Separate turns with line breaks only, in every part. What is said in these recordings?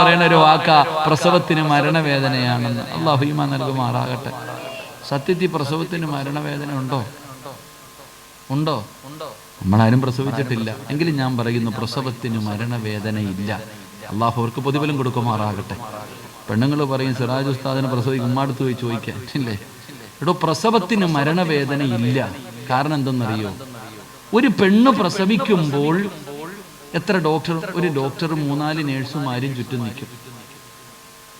പറയുന്ന ഒരു വാക്ക പ്രസവത്തിന് മരണവേദനയാണെന്ന്. അള്ളാഹു ഈമാൻ നൽകുമാറാകട്ടെ. സത്യത്തിൽ പ്രസവത്തിന് മരണവേദന ഉണ്ടോ? ഉണ്ടോ? നമ്മളാരും പ്രസവിച്ചിട്ടില്ല. എങ്കിലും ഞാൻ പറയുന്നു പ്രസവത്തിന് മരണവേദന ഇല്ല അള്ളാഹു അവർക്ക് പ്രതിഫലം കൊടുക്കുമാറാകട്ടെ. പെണ്ണുങ്ങൾ പറയും സിറാജ് ഉസ്താദിനെ പ്രസവിക്കും ഉമ്മാടുത്ത് പോയി ചോദിക്കാൻ. ഇല്ലേ? എടോ പ്രസവത്തിന് മരണവേദന ഇല്ല കാരണം എന്തെന്നറിയോ? ഒരു പെണ്ണ് പ്രസവിക്കുമ്പോൾ എത്ര ഡോക്ടർ ഒരു ഡോക്ടറും മൂന്നാൽ നേഴ്സുമാരും ചുറ്റും നിൽക്കും.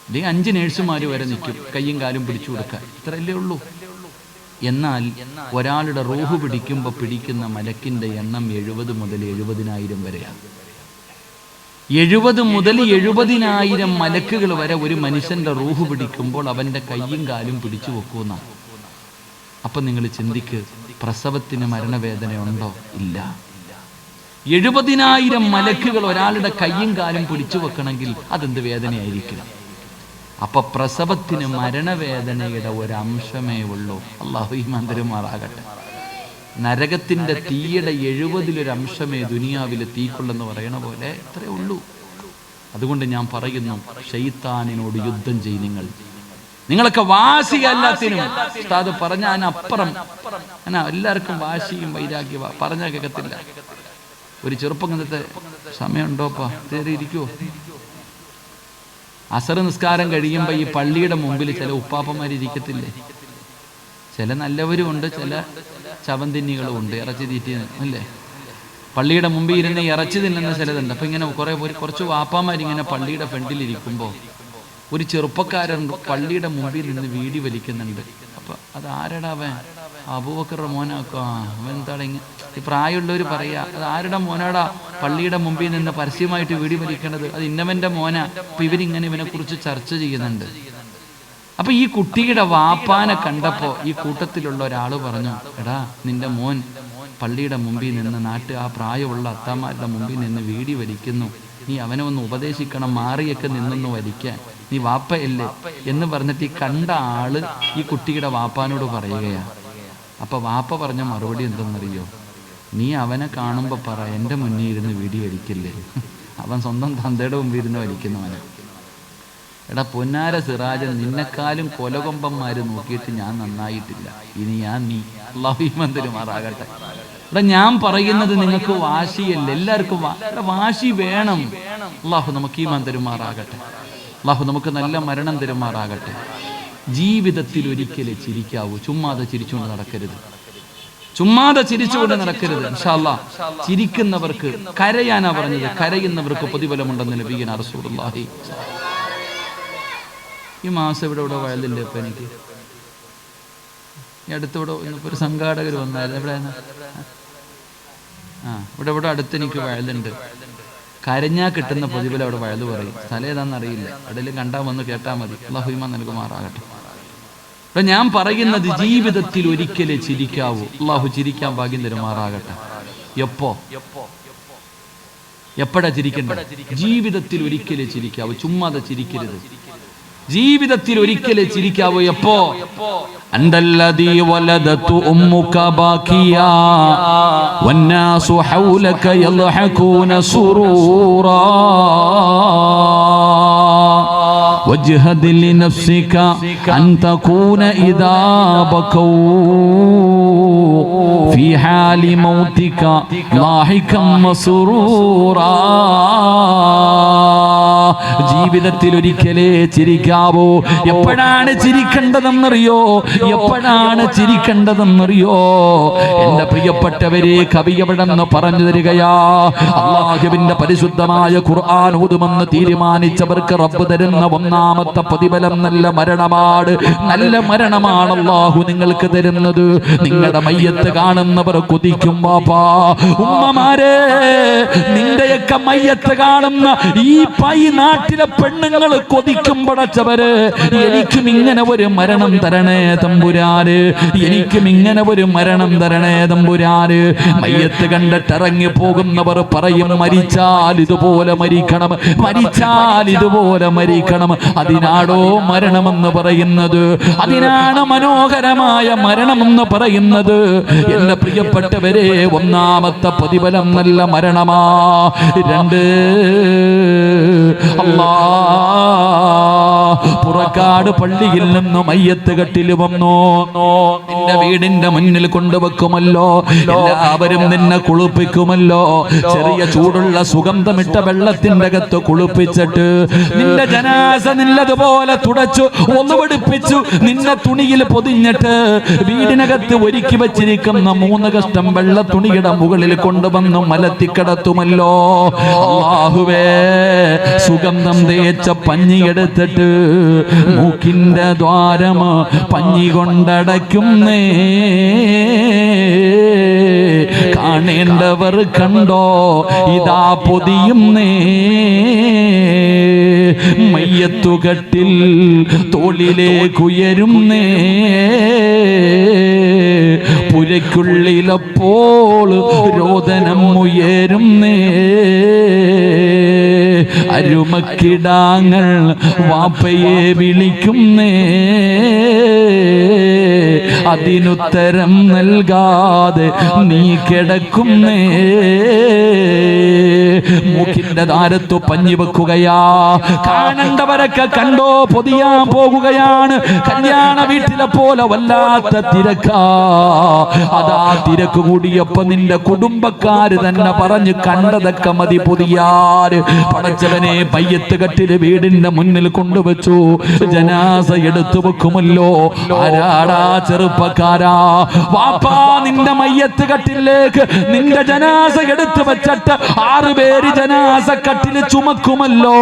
അല്ലെങ്കിൽ അഞ്ച് നേഴ്സുമാർ വരെ നിൽക്കും. കയ്യും കാലും പിടിച്ചു കൊടുക്കാൻ. ഇത്രയല്ലേ ഉള്ളൂ. എന്നാൽ ഒരാളുടെ റൂഹ് പിടിക്കുമ്പോൾ പിടിക്കുന്ന മലക്കിന്റെ എണ്ണം എഴുപത് മുതൽ എഴുപതിനായിരം വരെയാണ്. എഴുപത് മുതൽ എഴുപതിനായിരം മലക്കുകൾ വരെ ഒരു മനുഷ്യന്റെ റൂഹ് പിടിക്കുമ്പോൾ അവന്റെ കയ്യും കാലും പിടിച്ചു വെക്കുന്ന അപ്പൊ നിങ്ങൾ ചിന്തിക്ക് പ്രസവത്തിന് മരണവേദന ഉണ്ടോ? ഇല്ല. എഴുപതിനായിരം മലക്കുകൾ ഒരാളുടെ കയ്യും കാലും പിടിച്ചു വെക്കണമെങ്കിൽ അതെന്ത് വേദനയായിരിക്കും അപ്പൊ പ്രസവത്തിന് മരണവേദനയുടെ ഒരംശമേ ഉള്ളൂ. അള്ളാഹു ഈ മന്ദിരമാറാകട്ടെ നരകത്തിന്റെ തീയുടെ എഴുപതിലൊരംശമേ ദുനിയാവിലെ തീക്കുള്ളെന്ന് പറയണ പോലെ ഇത്രേ ഉള്ളൂ. അതുകൊണ്ട് ഞാൻ പറയുന്നു ഷെയ്ത്താനിനോട് യുദ്ധം ചെയ്യും നിങ്ങൾ. നിങ്ങളൊക്കെ വാശി എല്ലാത്തിനും. ഉസ്താദ് പറഞ്ഞ അപ്പുറം എന്നാ എല്ലാവർക്കും വാശിയും വൈരാഗ്യവാ. പറഞ്ഞ കേൾക്കത്തില്ല ഒരു ചെറുപ്പം സമയമുണ്ടോപ്പാ? കയറി ഇരിക്കുവോ? അസർ നിസ്കാരം കഴിയുമ്പോൾ ഈ പള്ളിയുടെ മുമ്പിൽ ചില ഉപ്പാപ്പന്മാർ ഇരിക്കത്തില്ലേ? ചില നല്ലവരും ഉണ്ട് ചില ചവന്തിന്നികളും ഉണ്ട് ഇറച്ചി തീറ്റി അല്ലേ? പള്ളിയുടെ മുമ്പിൽ ഇരുന്ന് ഇറച്ചി തിന്നുന്ന ചിലതുണ്ട്. അപ്പം ഇങ്ങനെ കുറേ കുറച്ച് വാപ്പാമാരിങ്ങനെ പള്ളിയുടെ ഫ്രണ്ടിൽ ഇരിക്കുമ്പോൾ ഒരു ചെറുപ്പക്കാരൻ പള്ളിയുടെ മുമ്പിൽ നിന്ന് വീടി വലിക്കുന്നുണ്ട്. അപ്പൊ അത് ആരടാ അവൻ? അബൂബക്കറുടെ മോനാക്കോ? ആ അവൻ ഇങ്ങനെ ഈ പ്രായമുള്ളവർ പറയുക അത് ആരുടെ മോനാടാ? പള്ളിയുടെ മുമ്പിൽ നിന്ന് പരസ്യമായിട്ട് വീടി വലിക്കേണ്ടത് അത് ഇന്നവന്റെ മോനാ. അപ്പം ഇവരിങ്ങനെ ഇവനെ കുറിച്ച് ചർച്ച ചെയ്യുന്നുണ്ട്. അപ്പം ഈ കുട്ടിയുടെ വാപ്പാനെ കണ്ടപ്പോൾ ഈ കൂട്ടത്തിലുള്ള ഒരാൾ പറഞ്ഞു എടാ നിന്റെ മോൻ പള്ളിയുടെ മുമ്പിൽ നിന്ന് നാട്ട് ആ പ്രായമുള്ള അത്താമാരുടെ മുമ്പിൽ നിന്ന് വീടി വലിക്കുന്നു. നീ അവനെ ഒന്ന് ഉപദേശിക്കണം മാറിയൊക്കെ നിന്നൊന്ന് വലിക്കാൻ. നീ വാപ്പയല്ലേ? എന്ന് പറഞ്ഞിട്ട് ഈ കണ്ട ആൾ ഈ കുട്ടിയുടെ വാപ്പാനോട് പറയുകയാണ് അപ്പൊ വാപ്പ പറഞ്ഞ മറുപടി എന്തെന്നറിയോ? നീ അവനെ കാണുമ്പോൾ പറ എന്റെ മുന്നിൽ ഇരുന്ന് വീടി വലിക്കില്ലേ അവൻ സ്വന്തം തന്തയുടെ മുമ്പിൽ ഇരുന്ന് വലിക്കുന്നവനാ എടാ പൊന്നാര സിറാജൻ നിന്നെക്കാളും കൊലകൊമ്പന്മാര് നോക്കിയിട്ട് ഞാൻ നന്നായിട്ടില്ല. ഇനി ഞാൻ നീ അള്ളാഹിമന്തിരുമാറാകട്ടെ എടാ ഞാൻ പറയുന്നത് നിങ്ങൾക്ക് വാശിയല്ല? എല്ലാവർക്കും വാശി വേണം. അള്ളാഹു നമുക്ക് ഈ തരുമാറാകട്ടെ അള്ളാഹു നമുക്ക് നല്ല മരണം തരുമാറാകട്ടെ. ജീവിതത്തിൽ ഒരിക്കലേ ചിരിക്കാവൂ. ചുമ്മാതെ ചിരിച്ചുകൊണ്ട് നടക്കരുത്. ചുമ്മാതെ ചിരിച്ചുകൊണ്ട് നടക്കരുത്. ഇൻഷാല്ല ചിരിക്കുന്നവർക്ക് കരയാനാ പറഞ്ഞത്. കരയുന്നവർക്ക് പ്രതിഫലമുണ്ടെന്ന് ലഭിക്കുന്ന റസൂലുള്ളാഹി. ഈ മാസം ഇവിടെ ഇവിടെ വയലില്ലേ ഇപ്പൊ എനിക്ക്? ഈ അടുത്തിവിടെ ഒരു സംഘാടകർ വന്നായിരുന്നു. എവിടെ ആ ഇവിടെ ഇവിടെ അടുത്ത് എനിക്ക് വയലുണ്ട്. കരഞ്ഞാ കിട്ടുന്ന പ്രതിഫലം അവിടെ വയലു പറയും. സ്ഥലം ഏതാണെന്ന് അറിയില്ല. അവിടെ കണ്ടാൽ വന്ന് കേട്ടാൽ മതി. അള്ളാഹുമാ നൽകുമാറാകട്ടെ. അപ്പൊ ഞാൻ പറയുന്നത് ജീവിതത്തിൽ ഒരിക്കലേ ചിരിക്കാവൂ. അള്ളാഹു ചിരിക്കാൻ ഭാഗ്യം തരുമാറാകട്ടെ എപ്പോ? എപ്പോഴാ ചിരിക്കണ്ട ജീവിതത്തിൽ ഒരിക്കലേ ചിരിക്കാവൂ. ചുമ്മാതെ ചിരിക്കരുത്. ജീവിതത്തിൽ ഒരിക്കലേ ചിരിക്കാവൂ. എപ്പോ? അന്തല്ലദീ വലദതു ഉമ്മുക ബാക്കിയാ വന്നാസു ഹൗലക യൽഹഖൂന സുറൂറാ. واجهد لنفسك أن تكون إذا بكوا. في حال موتك ضاحكا مسرورا ജീവിതത്തിൽ ഒരിക്കലേ ചിരിക്കാവോ എപ്പോഴാണ് ചിരിക്കേണ്ടതെന്നറിയോ എപ്പോഴാണ് ചിരിക്കേണ്ടതെന്നറിയോ എന്റെ പ്രിയപ്പെട്ടവരെ കവി എവിടെന്ന് പറഞ്ഞു തരികയാ അള്ളാഹുവിന്റെ പരിശുദ്ധമായ ഖുർആൻ ഓതുമെന്ന് തീരുമാനിച്ചവർക്ക് റബ്ബ് തരുന്ന ഒന്നാമത്തെ പ്രതിഫലം നല്ല മരണമാണ് നല്ല മരണമാണ് അള്ളാഹു നിങ്ങൾക്ക് തരുന്നത് നിങ്ങളുടെ മയ്യത്ത് കാണുന്നവർ കൊതിക്കും ബാപ്പാ. ഉമ്മമാരെ നിന്റെയൊക്കെ മയ്യത്ത് കാണുന്ന ഈ പൈ നാട്ടിലെ പെണ്ണുങ്ങൾ കൊതിക്കും പടച്ചവര്. എനിക്കും ഇങ്ങനെ ഒരു മരണം തരണേ തമ്പുരാര് എനിക്കും ഇങ്ങനെ ഒരു മരണം തരണേ തമ്പുരാര് മയ്യത്ത് കണ്ടിട്ട് ഇറങ്ങി പോകുന്നവർ പറയും മരിച്ചാൽ ഇതുപോലെ മരിക്കണം മരിച്ചാൽ ഇതുപോലെ മരിക്കണം. അതിനാടോ മരണമെന്ന് പറയുന്നത്? അതിനാണ് മനോഹരമായ മരണമെന്ന് പറയുന്നത്? എന്റെ പ്രിയപ്പെട്ടവരെ ഒന്നാമത്തെ പ്രതിഫലം നല്ല മരണമാ. രണ്ട് അല്ലാ പുറക്കാട് പള്ളിയിൽ നിന്നും മയ്യത്ത് കെട്ടിൽ വന്നു. നിന്റെ വീടിന്റെ മുന്നിൽ കൊണ്ടുവെക്കുമല്ലോ. എല്ലാവരും നിന്നെ കുളിപ്പിക്കുമല്ലോ. ചെറിയ ചൂടുള്ള സുഗന്ധമിട്ട വെള്ളത്തിന്റെ അകത്ത് കുളിപ്പിച്ചിട്ട് നിന്റെ ജനാസ നിന്നതുപോലെ തുടച്ചു ഒന്ന് ഒന്നുപിടിപ്പിച്ചു നിന്നെ തുണിയിൽ പൊതിഞ്ഞിട്ട് വീടിനകത്ത് ഒരുക്കി വെച്ചിരിക്കുന്ന മൂന്ന് കഷ്ടം വെള്ള തുണിയുടെ മുകളിൽ കൊണ്ടുവന്ന് മലത്തിക്കിടത്തുമല്ലോ അല്ലാഹുവേ സുഗന്ധം തേച്ച പഞ്ഞി മൂക്കിന്റെ ദ്വാരം പഞ്ഞി കൊണ്ടടയ്ക്കുന്നേ കാണേണ്ടവർ കണ്ടോ? ഇതാ പൊതിയുന്നേ മയ്യത്തുകട്ടിൽ തോളിലേക്കുയരുന്നേ പുരയ്ക്കുള്ളിലപ്പോൾ രോദനം ഉയരുന്നേ അരുമക്കിടാങ്ങൾ വാപ്പയെ വിളിക്കുന്നേ. അതിനുത്തരം നൽകാതെ നീ കിടക്കുന്നേ. മൂക്കിന്റെ പഞ്ഞി വെക്കുകയാ. കാണേണ്ടവരൊക്കെ കണ്ടോ പൊതിയാൻ പോകുകയാണ്. കല്യാണ വീട്ടിലെ പോലെ വല്ലാത്ത തിരക്കാ. അതാ തിരക്ക് കൂടിയപ്പോ നിന്റെ കുടുംബക്കാര് തന്നെ പറഞ്ഞു കണ്ടതൊക്കെ മതി പൊതിയാര് പടച്ചവനെ പയ്യത്ത് കെട്ടിൽ വീടിന്റെ മുന്നിൽ കൊണ്ടുവച്ചു. ജനാസ എടുത്തു വെക്കുമല്ലോ. ആരാടാ ചെറുപ്പക്കാരാ? വാപ്പാ നിന്റെ മയ്യത്ത് കട്ടിലേക്ക് നിന്റെ ജനാസ എടുത്തു വെച്ചിട്ട് ആറ് പേര് ജനാസ കട്ടിൽ ചുമക്കുമല്ലോ.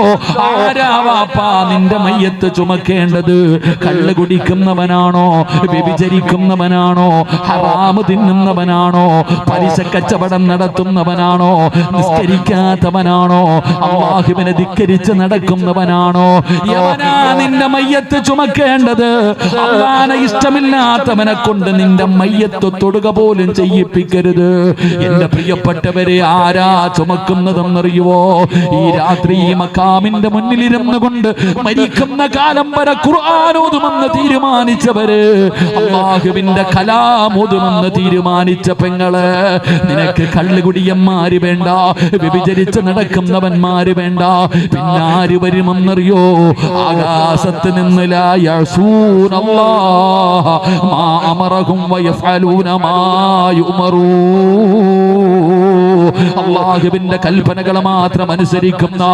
ആരാവാപ്പാ നിന്റെ മയ്യത്ത് ചുമക്കേണ്ടത്? കള്ള് കുടിക്കുന്നവനാണോ? വ്യഭിചരിക്കുന്നവനാണോ? ഹറാമ് തിന്നുന്നവനാണോ? പലിശ കച്ചവടം നടത്തുന്നവനാണോ? നിസ്കരിക്കാത്തവനാണോ? അള്ളാഹുവിനെ ധിക്കരിച്ച് നടക്കുന്നവനാണോ? യവനാ നിന്റെ മയ്യത്ത് ചുമക്കേണ്ടത്. അള്ളാനെ ഇഷ്ടമില്ലാത്തവനെ കൊണ്ട് നിന്റെ മയ്യത്ത് തൊടുക പോലും ചെയ്യിപ്പിക്കരുത്. എന്റെ പ്രിയപ്പെട്ടവരെ ആരാ ചുമക്കുന്നതെന്നറിയുവോ ഈ രാത്രി മക്കാമിന്റെ മുന്നിലിരുന്നു കൊണ്ട് മരിക്കുന്ന കാലം വരെ ഖുർആാനോതുമെന്ന് തീരുമാനിച്ചവര്. അള്ളാഹുവിന്റെ കലാമോതുമെന്ന് തീരുമാനിച്ച പെങ്ങൾ നിനക്ക് കള്ളുകുടിയന്മാര് വേണ്ട വ്യഭിചരിച്ച് നടക്കുന്നവന്മാര് വേണ്ട പിന്നാര് വരുമെന്നറിയോ? ആകാശത്ത് നിന്ന് മാ യുമറൂ അള്ളാഹുവിന്റെ കൽപ്പനകൾ മാത്രം അനുസരിക്കുന്ന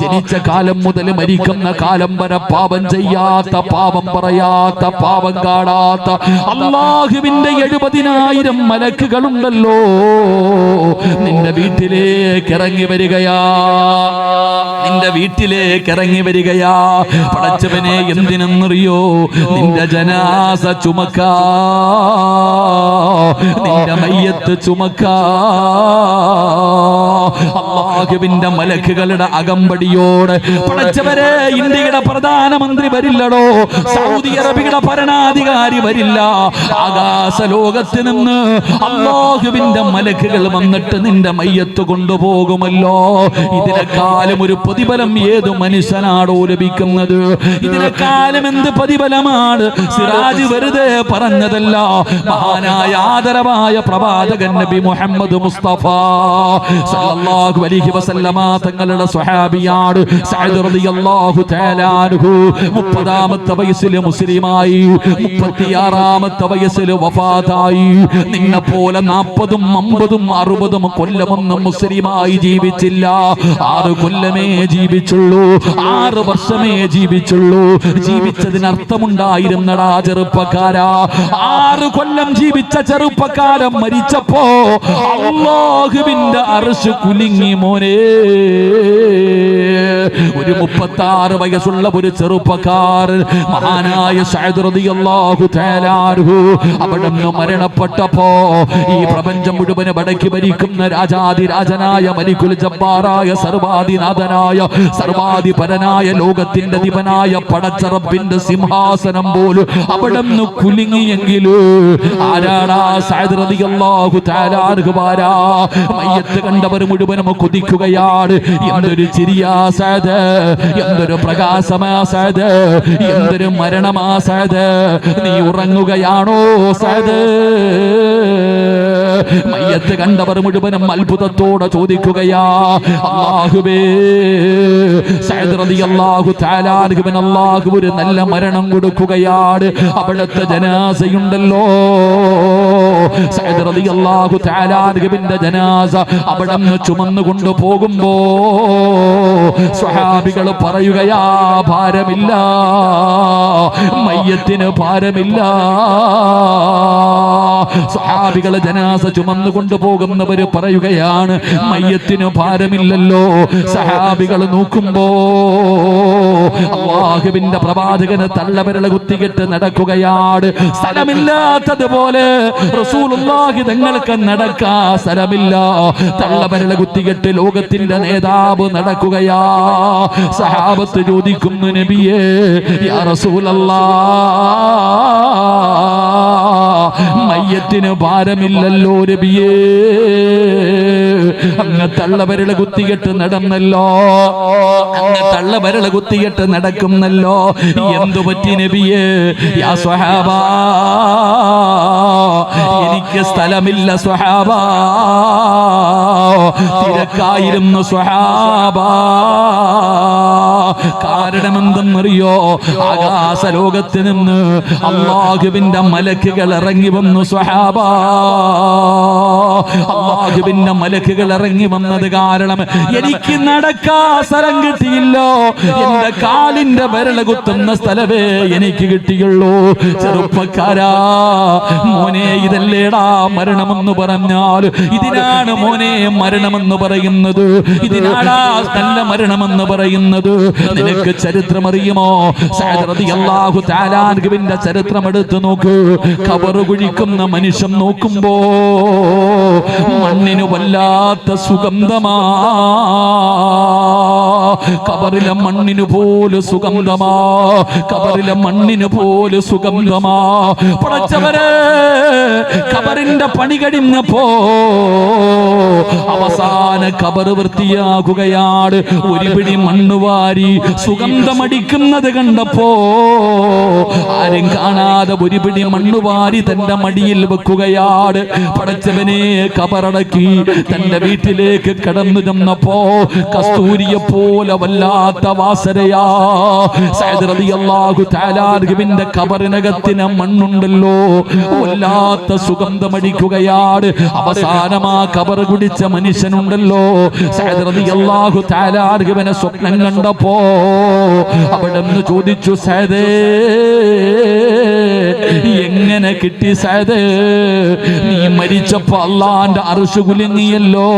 ജനിച്ച കാലം മുതൽ മരിക്കുന്ന കാലം വരെ പാപം ചെയ്യാത്ത പാപം പറയാത്ത പാപം കാണാത്ത അള്ളാഹുവിന്റെ എഴുപതിനായിരം മലക്കുകളുണ്ടല്ലോ. നിന്റെ വീട്ടിലേക്ക് ഇറങ്ങി വരികയാ. നിന്റെ വീട്ടിലേക്ക് ഇറങ്ങി വരികയാ. പടച്ചവനെ എന്തിനെന്നറിയോ? നിന്റെ ജനാസ ചുമക്ക. നിന്റെ മയ്യത്ത് ചുമക്കാ. അള്ളാഹുവിന്റെ മലക്കുകളുടെ അകമ്പടിയോട് പടച്ചവരെ ഇന്ത്യയുടെ പ്രധാനമന്ത്രി വരില്ലടോ. സൗദി അറേബ്യയുടെ ഭരണാധികാരി വരില്ല. ആകാശ ലോകത്ത് നിന്ന് അള്ളാഹുവിന്റെ മലക്കുകൾ വന്നിട്ട് നിന്റെ മയ്യത്ത് കൊണ്ടുപോകുമല്ലോ. ഇതിനെക്കാലം ഒരു പ്രതിഫലം ഏത് മനുഷ്യനാടോ ലഭിക്കുന്നത്? ഇതിനെക്കാലം എന്ത് പ്രതിഫലമാണ്? സിറാജ് വെറുതെ പറഞ്ഞതല്ല. മഹാനായ ആദരവായ പ്രവാചകൻ നബി മുഹമ്മദ് മുസ്തഫ സല്ലല്ലാഹു അലൈഹി വസല്ലമ തങ്ങളുടെ സ്വഹാബിയാണ് സഅദ് റളിയല്ലാഹു തആല അൻഹു. 30ാമത്തെ വയസ്സിൽ മുസ്ലിമായി 36ാമത്തെ വയസ്സിൽ വഫാത്തായി. നിന്നെ പോലെ 40ഉം 50ഉം 60ഉം കൊല്ലമൊന്നും മുസ്ലിമായി ജീവിച്ചില്ല. ആറ് കൊല്ലമേ ജീവിച്ചുള്ളൂ ആറ് വർഷമേ ജീവിച്ചുള്ളൂ. ജീവിച്ചതിന് അർത്ഥമുണ്ടായിരുന്നടാ ചെറുപ്പക്കാരാ. ആറ് കൊല്ലം ജീവിച്ച ചെറുപ്പക്കാരൻ മരിച്ചപ്പോ അള്ളാഹുവിന്റെ അർശ് കുലുങ്ങി മോനെ. ഒരു മുപ്പത്തി ആറ് വയസ്സുള്ള ഒരു ചെറുപ്പക്കാരൻ മഹാനായ അവിടെ നിന്ന് മരണപ്പെട്ടപ്പോ ഈ പ്രപഞ്ചം മുഴുവൻ വടക്കി ഭരിക്കുന്ന രാജാതിരാജനായ മലിക്കുൽ ജബ്ബാറായ സർവാധിനാഥനായ സർവാധിപരനായ ലോകത്തിന്റെ ദിവനായ പടച്ചറപ്പിന്റെ സിംഹാസനം പോലും അവിടെ നിന്ന് കുലുങ്ങിയെങ്കിലോ ആരാടാ മയ്യത്ത് കണ്ടവർ മുഴുവനും കൊതിക്കുകയാണ്. എന്തൊരു ചിരിയാസാത് എന്തൊരു പ്രകാശമാസാത് എന്തൊരു മരണമാസാത്. നീ ഉറങ്ങുകയാണോ സത്?
മയ്യത്ത് കണ്ടവർ മുഴുവനും അത്ഭുതത്തോടെ ചോദിക്കുകയാ അള്ളാഹുബേ സഅദ് റളിയല്ലാഹു തആല അൻഹുവിന് അള്ളാഹു ഒരു നല്ല മരണം കൊടുക്കുകയാണ്. അവിടുത്തെ ജനാസയുണ്ടല്ലോ. തആല അൻഹുവിന്റെ ജനാസ അവിടെ ചുമന്നു കൊണ്ടുപോകുമ്പോ സ്വഹാബികൾ പറയുകയാ ഭാരമില്ല മയ്യത്തിന് ഭാരമില്ല. സ്വഹാബികൾ ജനാസ ചുമന്നു കൊണ്ടുപോകുന്നവര് പറയുകയാണ് മയ്യത്തിന് ഭാരമില്ലല്ലോ. സഹാബികൾ നോക്കുമ്പോ അള്ളാഹുവിന്റെ പ്രവാചകന് തള്ളവരള കുത്തികെട്ട് നടക്കുകയാണ്. സ്ഥലമില്ലാത്തതുപോലെ റസൂലുള്ളാഹി തങ്ങൾക്ക് നടക്കാ സ്ഥലമില്ല. തള്ളവരള കുത്തികെട്ട് ലോകത്തിന്റെ നേതാവ് നടക്കുകയാ. സഹാബത്ത് ചോദിക്കുന്നു നബിയേ യാ റസൂലല്ലാ. മയ്യത്തിന് ഭാരമില്ലല്ലോ രബിയേ. അങ്ങ് തള്ളവരള കുത്തിയിട്ട് നടന്നല്ലോ. അങ്ങ് തള്ളവരള കുത്തിയിട്ട് നടക്കുന്നല്ലോ. എന്തു പറ്റി നബിയേ? യാ സ്വഹാബ എനിക്ക് സ്ഥലമില്ല സ്വഹാബ. തിരക്കായിരുന്നു സ്വഹാബ. കാരണമെന്തെന്നറിയോ? ആകാശ ലോകത്ത് നിന്ന് അള്ളാഹുവിന്റെ മലക്കുകൾ ഇറങ്ങി വന്നു സ്വഹാബ. അള്ളാഹുവിന്റെ മലക്കുകൾ ഇറങ്ങി വന്നത് കാരണം എനിക്ക് നടക്കാ സ്ഥലം കിട്ടിയില്ലോ. എന്റെ കാലിന്റെ വിരല കുത്തുന്ന സ്ഥലമേ എനിക്ക് കിട്ടിയുള്ളൂ. ചെറുപ്പക്കാരാ മോനെ ഇതല്ലേടാ മരണമെന്ന് പറഞ്ഞാൽ ഇതിനാണ് മോനെ മരണമെന്ന് പറയുന്നത്. ഇതിനാടാ നല്ല മരണമെന്ന് പറയുന്നത്. നിനക്ക് ചരിത്രം അറിയുമോ അൻഹുവിന്റെ ചരിത്രം എടുത്തു നോക്ക്. കവറ് കുഴിക്കുന്ന മനുഷ്യൻ നോക്കുമ്പോ മണ്ണിനു വല്ലാത്ത സുഗന്ധമാ. കബറിലെ മണ്ണിന് പോലെ സുഗന്ധമാ. കബറിലെ മണ്ണിന് പോലെ സുഗന്ധമാ. പടച്ചവരെ കബറിന്റെ പണി കഴിഞ്ഞപ്പോ അവസാന കബർ വൃത്തിയാകുകയാണ്. ഒരു പിടി മണ്ണ് വാരി സുഗന്ധമടിക്കുന്നത് കണ്ടപ്പോ ആരും കാണാതെ ഒരു പിടി മണ്ണ് വാരി തന്റെ മടിയിൽ വെക്കുകയാണ്. പടച്ചവനെ കബറടക്കി തന്റെ വീട്ടിലേക്ക് കടന്നു ചെന്നപ്പോ കസ്തൂരിയെ പോലെ വല്ലാത്ത വാസനയാ അൻഹുവിന്റെ കബറിനകത്തിന് മണ്ണുണ്ടല്ലോ. വല്ലാത്ത സുഗന്ധമടിക്കുകയാണ്. അവസാനമാ കബർ കുടിച്ച മനുഷ്യനുണ്ടല്ലോ. തആല അൻഹുവിനെ സ്വപ്നം കണ്ടപ്പോ അവിടെ നിന്ന് ചോദിച്ചു സയദേ എങ്ങനെ കിട്ടി സയദേ. നീ മരിച്ചപ്പോ അള്ളാന്റെ അറുഷ് കുലുങ്ങിയല്ലോ.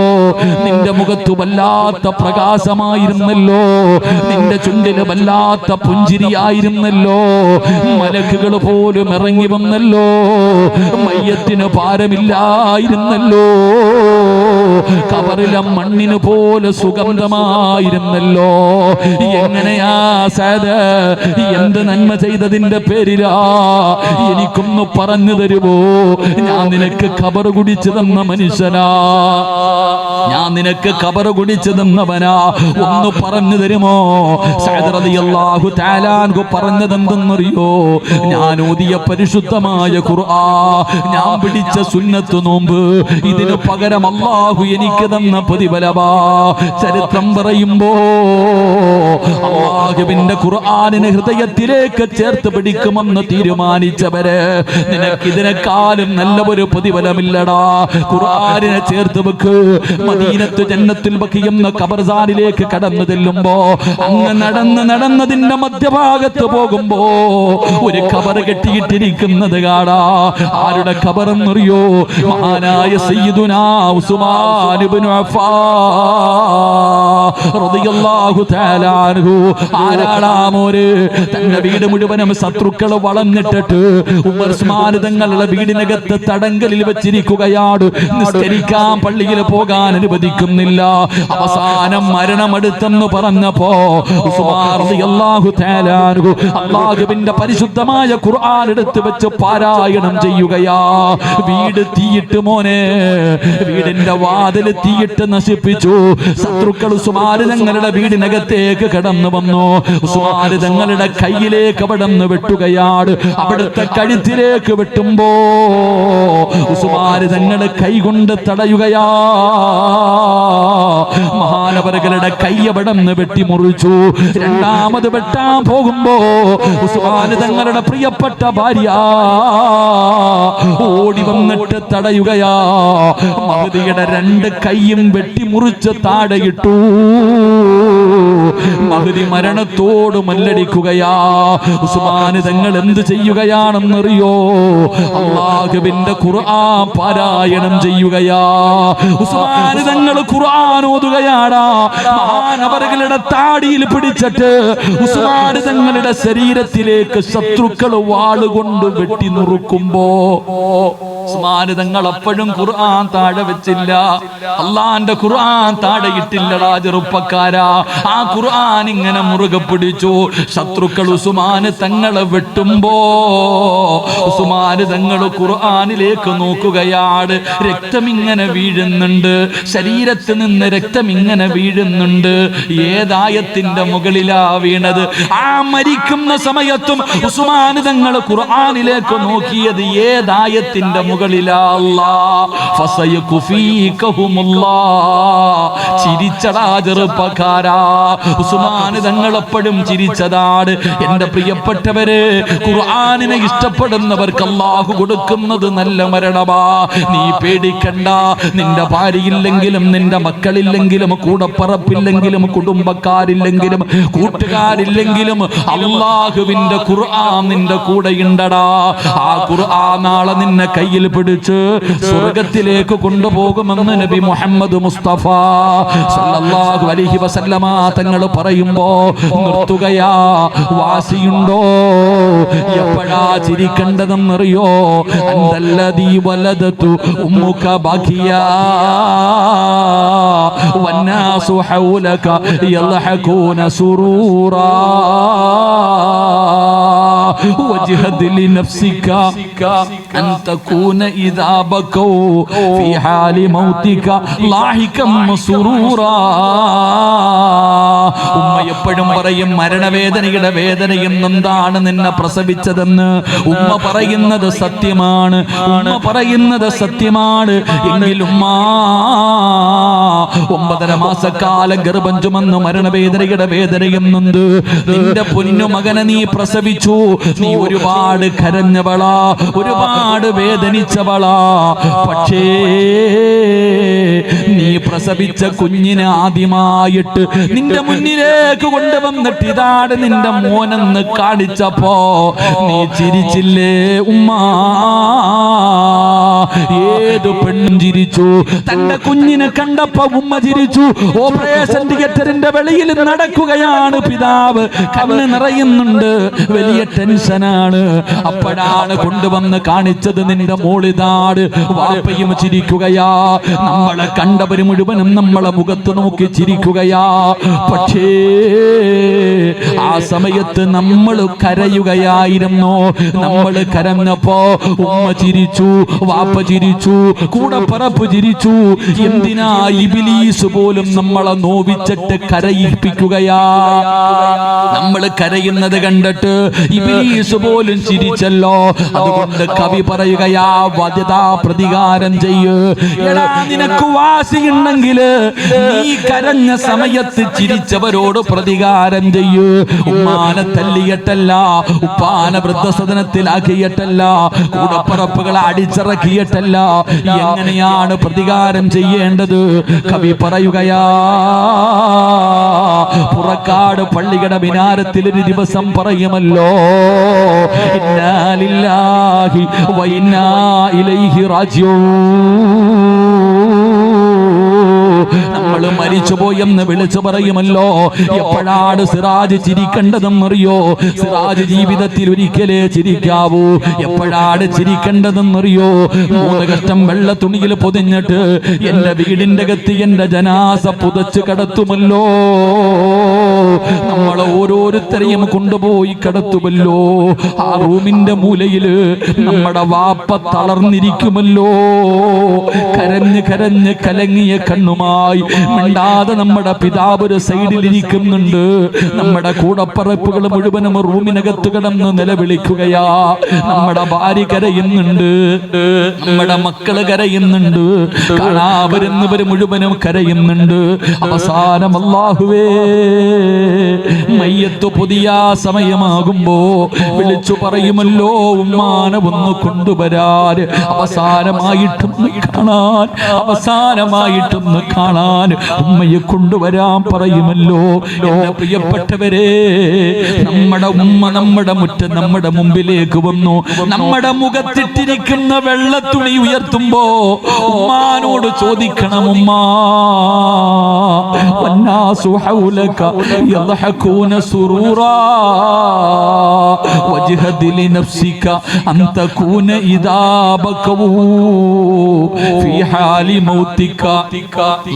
നിന്റെ മുഖത്ത് വല്ലാത്ത പ്രകാശമായിരുന്നല്ലോ. നിന്റെ ചുണ്ടിന് വല്ലാത്ത പുഞ്ചിരിയായിരുന്നല്ലോ. മലക്കുകൾ പോലും ഇറങ്ങി വന്നല്ലോ. മയ്യത്തിന് ഭാരമില്ലായിരുന്നല്ലോ. കബറിലെ മണ്ണിന് പോലെ സുഗന്ധമായിരുന്നല്ലോ. എങ്ങനെയാ സാദ്? എന്ത് നന്മ ചെയ്തതിന്റെ പേരിലാ? എനിക്കൊന്ന് പറഞ്ഞു തരുമോ ഞാൻ നിനക്ക് കബർ കുടിച്ചു തന്ന മനുഷ്യനാ. ഞാൻ നിനക്ക് കബർ കുടിച്ചു തന്നവനാ. ഒന്ന് പറഞ്ഞു തരുമോ? തആല അൻഹു പറഞ്ഞതെന്തെന്നറിയോ? ഞാൻ ഓതിയ പരിശുദ്ധമായ ഖുർആ ഞാൻ പിടിച്ച സുന്നത്ത് നോമ്പ് ഇതിനു പകരം അള്ളാഹു എനിക്ക് തന്ന പ്രതിഫലമാ. ചരിത്രം പറയുമ്പോ അള്ളാഹുവിന്റെ ഖുർആനിനെ ഹൃദയത്തിലേക്ക് ചേർത്ത് പിടിക്കുമെന്ന് തീരുമാനിച്ചവര് നിനക്ക് ഇതിനെക്കാളും നല്ല ഒരു പ്രതിഫലമില്ലടാ. ഖുർആനിനെ ചേർത്ത് വെക്ക്. മദീനത്ത് ജന്നത്തിൽ ബക്കിയെന്ന കബർസാനിലേക്ക് കടന്നു ചെല്ലുമ്പോ അങ്ങ് നടന്ന് നടന്നതിന്റെ മധ്യഭാഗത്ത് പോകുമ്പോ ഒരു കബർ കെട്ടിയിട്ടിരിക്കുന്നത് കാണാ. ആരുടെ കബറെന്നറിയോ മഹാനായ സയ്യിദുനാ ഉസ്മാൻ തന്റെ വീട് മുഴുവനും ശത്രുക്കൾ വളഞ്ഞിട്ടിട്ട് ഉമർ ഉസ്മാൻ തങ്ങളുടെ വീടിനകത്ത് തടങ്കലിൽ വെച്ചിരിക്കുകയാണ്. നിസ്കരിക്കാൻ പള്ളിയിൽ പോകാൻ അനുവദിക്കുന്നില്ല. അവസാനം മരണമെടുത്തെന്ന് പറഞ്ഞപ്പോ അള്ളാഹുവിന്റെ പരിശുദ്ധമായ ഖുർആൻ എടുത്ത് വെച്ച് പാരായണം ചെയ്യുകയാ. വീട് തീയിട്ട് മോനെ. വീടിന്റെ വാ വാതിൽ തീയിട്ട് നശിപ്പിച്ചു. ശത്രുക്കൾ സുമാരിതങ്ങളുടെ വീടിനകത്തേക്ക് കടന്നു വന്നു. സുമാരിതങ്ങളുടെ കയ്യിലേക്ക് അവിടുന്ന് വെട്ടുകയാണ് അവിടുത്തെ കഴുത്തിലേക്ക് വെട്ടുമ്പോ ഉസ്മാര് തങ്ങളെ കൈകൊണ്ട് തടയുകയാ. മഹാനവരകളുടെ കൈ അവിടുന്ന് വെട്ടിമുറിച്ചു രണ്ടാമത് വെട്ടാൻ പോകുമ്പോ ഉസ്മാന് തങ്ങളുടെ പ്രിയപ്പെട്ട ഭാര്യ ഓടി വന്നിട്ട് തടയുകയാ. മഹതിയുടെ രണ്ട് കൈയും വെട്ടിമുറിച്ച് താടയിട്ടു. മഹതി മരണത്തോട് മല്ലടിക്കുകയാ. ഉസ്മാന് തങ്ങൾ എന്ത് ചെയ്യുകയാണെന്നറിയോ? അള്ളാഹുവിന്റെ ഖുർആൻ പാരായണം ചെയ്യുകയാ. ഉസ്മാന് തങ്ങൾ ഖുർആൻ ഓതുകയാടാ. മഹാനവരകളുടെ താടിയിൽ പിടിച്ചിട്ട് ഉസ്മാന് തങ്ങളുടെ ശരീരത്തിലേക്ക് ശത്രുക്കൾ വാളുകൊണ്ട് വെട്ടി നുറുക്കുമ്പോ. ഉസ്മാന് അപ്പോഴും ഖുർആൻ താഴെ വെച്ചില്ല. അള്ളാന്റെ ഖുർആൻ താഴെ ഇട്ടില്ലടാ ചെറുപ്പക്കാരാ. ആ ഖുർആൻ ഇങ്ങനെ മുറുകെ പിടിച്ചു. ശത്രുക്കൾ ഉസ്മാന് തങ്ങളെ വെട്ടുമ്പോ ഉസ്മാന് തങ്ങൾ ഖുർആനിലേക്ക് നോക്കുകയാണ്. രക്തം ഇങ്ങനെ വീഴുന്നുണ്ട്. ശരീരത്തിൽ നിന്ന് രക്തം ഇങ്ങനെ വീഴുന്നുണ്ട്. ഏതായത്തിന്റെ മുകളിലാ വീണത്. ആ മരിക്കുന്ന സമയത്തും ഉസ്മാന് തങ്ങൾ ഖുർആനിലേക്ക് നോക്കിയത് ഏതായത്തിന്റെ മുകളിലാ എപ്പോഴും ചിരിച്ചതാണ്. എന്റെ പ്രിയപ്പെട്ടവര് ഖുർആാനിനെ ഇഷ്ടപ്പെടുന്നവർക്ക് അള്ളാഹു കൊടുക്കുന്നത് നല്ല മരണമാ. നീ പേടിക്കണ്ട. നിന്റെ ഭാര്യയില്ലെങ്കിലും നിന്റെ മക്കളില്ലെങ്കിലും കൂടപ്പറപ്പില്ലെങ്കിലും കുടുംബക്കാരില്ലെങ്കിലും കൂട്ടുകാരില്ലെങ്കിലും അള്ളാഹുവിന്റെ ഖുർആൻ നിന്റെ കൂടെയുണ്ടടാ ആ ഖുർആൻ നാളെ നിന്നെ കയ്യിൽ പിടിച്ച് സ്വർഗത്തിലേക്ക് കൊണ്ടുപോകുമെന്ന് നബി മുഹമ്മദ് മുസ്തഫ സല്ലല്ലാഹു അലൈഹി വസല്ലമ തങ്ങൾ പറയുമ്പോ നിർത്തുകയാ വാസിയുണ്ടോ? എപ്പോഴാ ചിരിക്കേണ്ടതെന്നറിയോ? അന്തല്ലദീ വലദതു ഉമ്മുക وجهد لنفسك أن تكون إذا بكوا في حال موتك لاحقا مسرورا ഉമ്മ എപ്പോഴും പറയും മരണവേദനയുടെ വേദനയും എന്താണ് നിന്നെ പ്രസവിച്ചതെന്ന് ഉമ്മ പറയുന്നത് സത്യമാണ് ഉമ്മ പറയുന്നത് സത്യമാണ് എങ്കിൽ ഉമ്മ ഒമ്പതര മാസക്കാലം ഗർഭം ചുമന്ന് മരണവേദനയുടെ വേദനയും നൊന്ത് നിന്റെ പൊന്നു മകനെ നീ പ്രസവിച്ചു നീ ഒരുപാട് കരഞ്ഞവളാ ഒരുപാട് വേദനിച്ചവളാ. പക്ഷേ നീ പ്രസവിച്ച കുഞ്ഞിനെ ആദ്യമായിട്ട് നിന്റെ മുന്നിലേക്ക് കൊണ്ടുവന്നിട്ട് ഇതാണ് നിന്റെ മോനെന്ന് കാണിച്ചപ്പോ നീ ചിരിച്ചില്ലേ ഉമ്മ? ഏത് പെണ്ണും ചിരിച്ചു. തന്റെ കുഞ്ഞിനെ കണ്ടപ്പോ ഉമ്മ ചിരിച്ചു. ഓപ്പറേഷൻ തിയേറ്ററിന്റെ വെളിയിൽ നടക്കുകയാണ് പിതാവ്. കണ്ണ് നിറയുന്നുണ്ട്. വലിയ ടെൻഷനാണ്. അപ്പോഴാണ് കൊണ്ടുവന്ന് കാണിച്ചത് നിന്റെ മോളിതാട്. വാപ്പയും ചിരിക്കുകയാ. നമ്മളെ കണ്ടവര് മുഴുവനും നമ്മളെ മുഖത്ത് നോക്കി ചിരിക്കുകയാ. പക്ഷേ സമയത്ത് നമ്മൾ കരയുകയായിരുന്നു? നമ്മൾ കരഞ്ഞപ്പോ ഉമ്മ ചിരിച്ചു വാപ്പ ചിരിച്ചു കൂടെ പറപ്പ് ചിരിച്ചു. എന്തിനാ ഇബിലീസ് പോലും നമ്മളെ നോവിച്ചിട്ട് കരയിപ്പിക്കുകയാ? നമ്മൾ കരയുന്നത് കണ്ടിട്ട് ഇബിലീസ് പോലും ചിരിച്ചല്ലോ. അതുകൊണ്ട് കവി പറയുകയാ വധ്യതാ പ്രതികാരം ചെയ്യ്. നിനക്ക് വാശിയുണ്ടെങ്കിൽ നീ കരഞ്ഞ സമയത്ത് ചിരിച്ചവരോട് പ്രതികാരം ചെയ്യ്. ഉമ്മാനെ തല്ലിയിട്ടല്ല ഉപ്പാന വൃദ്ധസദനത്തിലാക്കിയിട്ടല്ല കൂടപ്പറപ്പുകളെ അടിച്ചിറക്കിയിട്ടല്ല. എങ്ങനെയാണ് പ്രതികാരം ചെയ്യേണ്ടത്? കവി പറയുകയാ പുറക്കാട് പള്ളിയുടെ മിനാരത്തിൽ ഒരു ദിവസം പറയുമല്ലോ ഇന്നാലില്ലാഹി വൈന്നാ ഇലൈഹി റാജിഊൻ. നമ്മൾ മരിച്ചുപോയെന്ന് വിളിച്ചു പറയുമല്ലോ. എപ്പോഴാണ് സിറാജ് ചിരിക്കേണ്ടതെന്നറിയോ? സിറാജ് ജീവിതത്തിൽ ഒരിക്കലേ ചിരിക്കാവൂ. എപ്പോഴാണ് ചിരിക്കേണ്ടതെന്നറിയോ? മൂന്ന് കഷ്ടം വെള്ള തുണിയിൽ പൊതിഞ്ഞിട്ട് എന്റെ വീടിന്റെ കത്തി എന്റെ ജനാസ പുതച്ചു കടത്തുമല്ലോ. നമ്മളെ ഓരോരുത്തരെയും കൊണ്ടുപോയി കിടത്തുമല്ലോ. ആ റൂമിന്റെ മൂലയിൽ നമ്മുടെ വാപ്പ തളർന്നിരിക്കുമല്ലോ. കരഞ്ഞ് കരഞ്ഞ് കലങ്ങിയ കണ്ണുമായി മിണ്ടാതെ നമ്മുടെ പിതാവ് ഒരു സൈഡിൽ ഇരിക്കുന്നുണ്ട്. നമ്മുടെ കൂടപ്പറപ്പുകൾ മുഴുവനും റൂമിനകത്ത് കിടന്ന് നിലവിളിക്കുകയാ. നമ്മുടെ ഭാര്യ കരയുന്നുണ്ട്. നമ്മുടെ മക്കൾ കരയുന്നുണ്ട്. കാണാ വരുന്നവര് മുഴുവനും കരയുന്നുണ്ട്. അവസാനം അല്ലാഹുവേ. മയ്യത്ത് പുതിയ സമയമാകുമ്പോ വിളിച്ചു പറയുമല്ലോ ഉമ്മാന ഒന്ന് കൊണ്ടുവരാൻ അവസാനമായിട്ടൊന്ന് കാണാൻ അവസാനമായിട്ടൊന്ന് കാണാൻ ഉമ്മയെ കൊണ്ടുവരാൻ പറയുമല്ലോ. എന്റെ പ്രിയപ്പെട്ടവരെ നമ്മുടെ ഉമ്മ നമ്മുടെ മുറ്റ നമ്മുടെ മുമ്പിലേക്ക് വന്നു. നമ്മുടെ മുഖത്തിട്ടിരിക്കുന്ന വെള്ളത്തുണി ഉയർത്തുമ്പോ ഉമ്മാനോട് ചോദിക്കണം ഉമ്മാ يضحكون سرورا واجهد لنفسك أن تكون إذا بكوا في حال موتك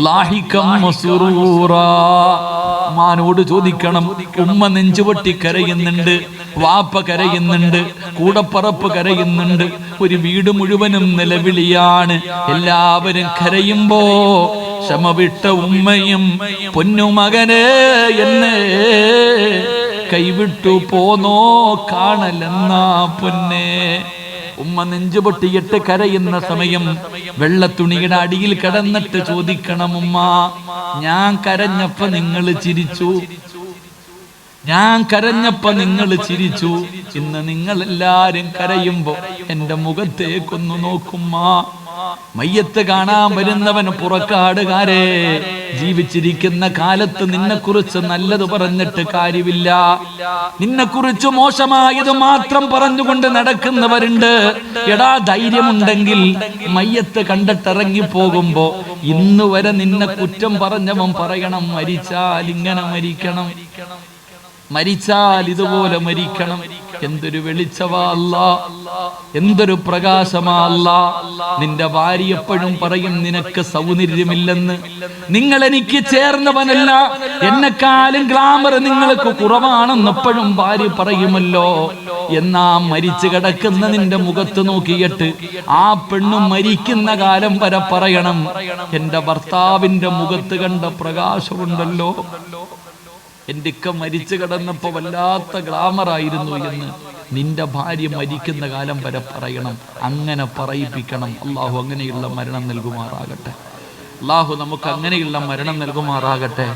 لاحقا مسرورا മാനോട് ചോദിക്കണം ഉമ്മ നെഞ്ചുപൊട്ടി കരയുന്നുണ്ട് വാപ്പ കരയുന്നുണ്ട് കൂടപ്പറപ്പ് കരയുന്നുണ്ട് ഒരു വീട് മുഴുവനും നിലവിളിയാണ് എല്ലാവരും കരയുമ്പോ ക്ഷമ വിട്ട ഉമ്മയും പൊന്നുമകനെ എന്നെ കൈവിട്ടു പോന്നോ കാണലെന്നാ പൊന്നെ. ഉമ്മ നെഞ്ചുപൊട്ടിയിട്ട് കരയുന്ന സമയം വെള്ളത്തുണിയുടെ അടിയിൽ കിടന്നിട്ട് ചോദിക്കണം ഉമ്മ ഞാൻ കരഞ്ഞപ്പോ നിങ്ങൾ ചിരിച്ചു? ഞാൻ കരഞ്ഞപ്പോ നിങ്ങൾ ചിരിച്ചു? ഇന്ന് നിങ്ങൾ എല്ലാരും കരയുമ്പോ എന്റെ മുഖത്തേക്കൊന്നു നോക്കുമ്മ. മയ്യത്ത് കാണാൻ വരുന്നവൻ പുറക്കാടുകാരെ. ജീവിച്ചിരിക്കുന്ന കാലത്ത് നിന്നെക്കുറിച്ച് നല്ലത് പറഞ്ഞിട്ട് കാര്യമില്ല. നിന്നെക്കുറിച്ച് മോശമായത് മാത്രം പറഞ്ഞുകൊണ്ട് നടക്കുന്നവരുണ്ട്. എടാ ധൈര്യമുണ്ടെങ്കിൽ മയ്യത്ത് കണ്ടിട്ടിറങ്ങി പോകുമ്പോ ഇന്ന് വരെ നിന്നെ കുറ്റം പറഞ്ഞവൻ പറയണം മരിച്ചാൽ ഇങ്ങനെ മരിക്കണം. മരിച്ചാൽ ഇതുപോലെ മരിക്കണം. എന്തൊരു വെളിച്ചവാ എന്തൊരു പ്രകാശമാ അല്ല. നിന്റെ ഭാര്യ എപ്പോഴും പറയും നിനക്ക് സൗന്ദര്യമില്ലെന്ന്. നിങ്ങൾ എനിക്ക് ചേർന്നവനല്ല. എന്നെക്കാളും ഗ്ലാമർ നിങ്ങൾക്ക് കുറവാണെന്ന് എപ്പോഴും ഭാര്യ പറയുമല്ലോ. എന്നാ മരിച്ചു കിടക്കുന്ന നിന്റെ മുഖത്ത് നോക്കിയിട്ട് ആ പെണ്ണു മരിക്കുന്ന കാലം വരെ പറയണം. എന്റെ ഭർത്താവിന്റെ മുഖത്ത് കണ്ട പ്രകാശമുണ്ടല്ലോ. എന്റെ ഇക്ക മരിച്ചു കിടന്നപ്പോ വല്ലാത്ത ഗ്ലാമർ ആയിരുന്നു എന്ന് നിന്റെ ഭാര്യ മരിക്കുന്ന കാലം വരെ പറയണം അങ്ങനെ പറയിപ്പിക്കണം. അള്ളാഹു അങ്ങനെയുള്ള മരണം നൽകുമാറാകട്ടെ. അള്ളാഹു നമുക്ക് അങ്ങനെയുള്ള മരണം നൽകുമാറാകട്ടെ.